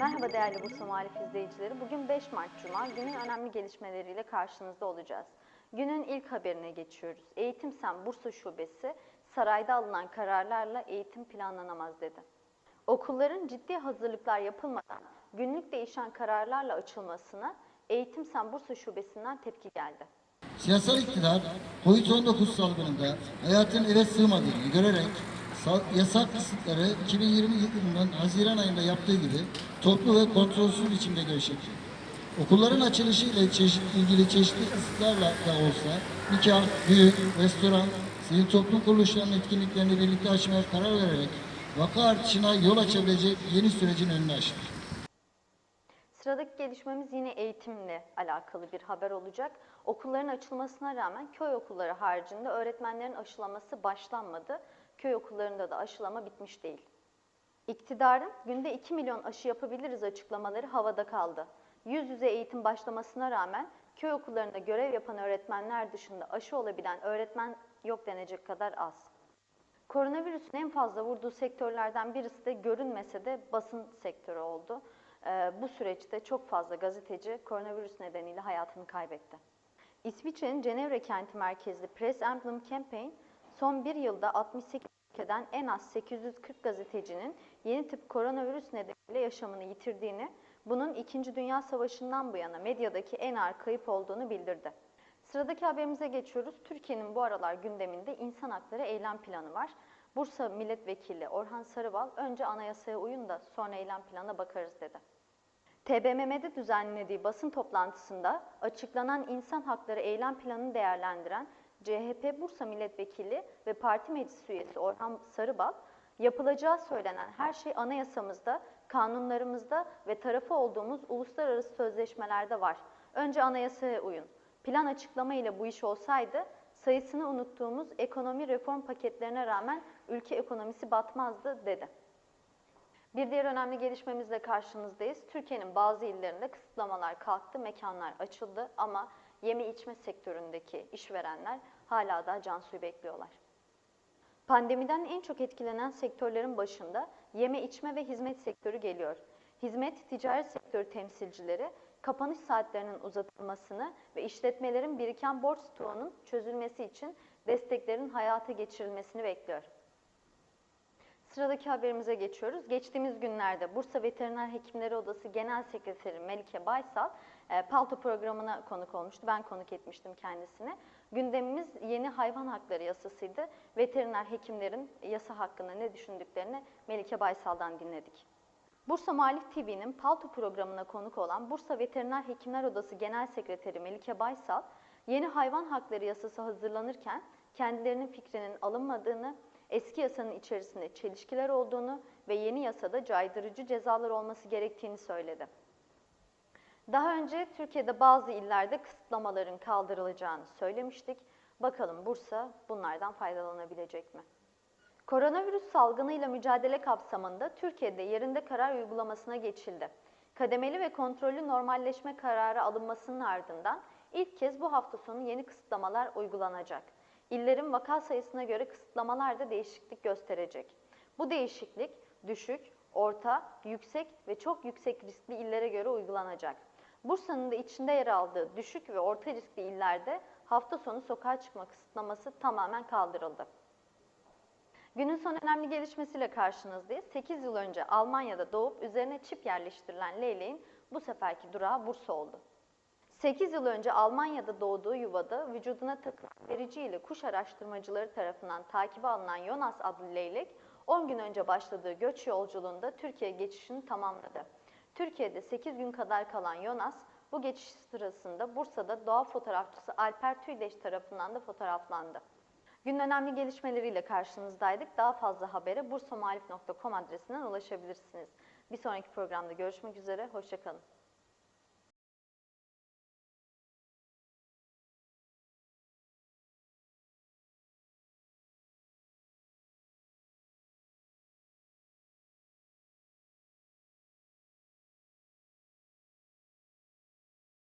Merhaba değerli Bursa Muhalif izleyicileri. Bugün 5 Mart Cuma, günün önemli gelişmeleriyle karşınızda olacağız. Günün ilk haberine geçiyoruz. Eğitim Sen Bursa Şubesi, sarayda alınan kararlarla eğitim planlanamaz dedi. Okulların ciddi hazırlıklar yapılmadan günlük değişen kararlarla açılmasına Eğitim Sen Bursa Şubesi'nden tepki geldi. Siyasal iktidar COVID-19 salgınında hayatın eve sığmadığını görerek yasak kısıtları 2020 yılının Haziran ayında yaptığı gibi toplu ve kontrolsüz biçimde gevşetti. Okulların açılışı ile çeşit, ilgili çeşitli kısıtlarla da olsa nikah, düğün, restoran, sivil toplum kuruluşlarının etkinliklerini birlikte açmaya karar vererek vaka artışına yol açabilecek yeni sürecin önünü açtı. Sıradaki gelişmemiz yine eğitimle alakalı bir haber olacak. Okulların açılmasına rağmen köy okulları haricinde öğretmenlerin aşılaması başlanmadı. Köy okullarında da aşılama bitmiş değil. İktidarın günde 2 milyon aşı yapabiliriz açıklamaları havada kaldı. Yüz yüze eğitim başlamasına rağmen köy okullarında görev yapan öğretmenler dışında aşı olabilen öğretmen yok denecek kadar az. Koronavirüsün en fazla vurduğu sektörlerden birisi de görünmese de basın sektörü oldu. Ee, bu süreçte çok fazla gazeteci koronavirüs nedeniyle hayatını kaybetti. İsviçre'nin Cenevre kenti merkezli Press Emblem Campaign, son bir yılda 68 ülkeden en az 840 gazetecinin yeni tip koronavirüs nedeniyle yaşamını yitirdiğini, bunun 2. Dünya Savaşı'ndan bu yana medyadaki en ağır kayıp olduğunu bildirdi. Sıradaki haberimize geçiyoruz. Türkiye'nin bu aralar gündeminde insan hakları eylem planı var. Bursa Milletvekili Orhan Sarıbal önce anayasaya uyun da sonra eylem planına bakarız dedi. TBMM'de düzenlediği basın toplantısında açıklanan insan hakları eylem planını değerlendiren CHP Bursa Milletvekili ve Parti Meclis Üyesi Orhan Sarıbal, yapılacağı söylenen her şey anayasamızda, kanunlarımızda ve tarafı olduğumuz uluslararası sözleşmelerde var. Önce anayasaya uyun. Plan açıklama ile bu iş olsaydı sayısını unuttuğumuz ekonomi reform paketlerine rağmen ülke ekonomisi batmazdı dedi. Bir diğer önemli gelişmemizle karşınızdayız. Türkiye'nin bazı illerinde kısıtlamalar kalktı, mekanlar açıldı ama yeme içme sektöründeki işverenler hala da can suyu bekliyorlar. Pandemiden en çok etkilenen sektörlerin başında yeme içme ve hizmet sektörü geliyor. Hizmet, ticaret sektörü temsilcileri kapanış saatlerinin uzatılmasını ve işletmelerin biriken borç stoğunun çözülmesi için desteklerin hayata geçirilmesini bekliyor. Sıradaki haberimize geçiyoruz. Geçtiğimiz günlerde Bursa Veteriner Hekimleri Odası Genel Sekreteri Melike Baysal e, Palto programına konuk olmuştu. Ben konuk etmiştim kendisini. Gündemimiz yeni hayvan hakları yasasıydı. Veteriner hekimlerin yasa hakkında ne düşündüklerini Melike Baysal'dan dinledik. Bursa Muhalif TV'nin Palto programına konuk olan Bursa Veteriner Hekimler Odası Genel Sekreteri Melike Baysal, yeni hayvan hakları yasası hazırlanırken kendilerinin fikrinin alınmadığını, eski yasanın içerisinde çelişkiler olduğunu ve yeni yasada caydırıcı cezalar olması gerektiğini söyledi. Daha önce Türkiye'de bazı illerde kısıtlamaların kaldırılacağını söylemiştik. Bakalım Bursa bunlardan faydalanabilecek mi? Koronavirüs salgınıyla mücadele kapsamında Türkiye'de yerinde karar uygulamasına geçildi. Kademeli ve kontrollü normalleşme kararı alınmasının ardından ilk kez bu hafta sonu yeni kısıtlamalar uygulanacak. İllerin vaka sayısına göre kısıtlamalar da değişiklik gösterecek. Bu değişiklik düşük, orta, yüksek ve çok yüksek riskli illere göre uygulanacak. Bursa'nın da içinde yer aldığı düşük ve orta riskli illerde hafta sonu sokağa çıkma kısıtlaması tamamen kaldırıldı. Günün son önemli gelişmesiyle karşınızdayız. 8 yıl önce Almanya'da doğup üzerine çip yerleştirilen Leyleğin bu seferki durağı Bursa oldu. 8 yıl önce Almanya'da doğduğu yuvada vücuduna takılan verici ile kuş araştırmacıları tarafından takibe alınan Jonas adlı leylek 10 gün önce başladığı göç yolculuğunda Türkiye geçişini tamamladı. Türkiye'de 8 gün kadar kalan Jonas bu geçiş sırasında Bursa'da doğa fotoğrafçısı Alper Tüydeş tarafından da fotoğraflandı. Günün önemli gelişmeleriyle karşınızdaydık. Daha fazla habere bursamuhalif.com adresinden ulaşabilirsiniz. Bir sonraki programda görüşmek üzere, hoşçakalın.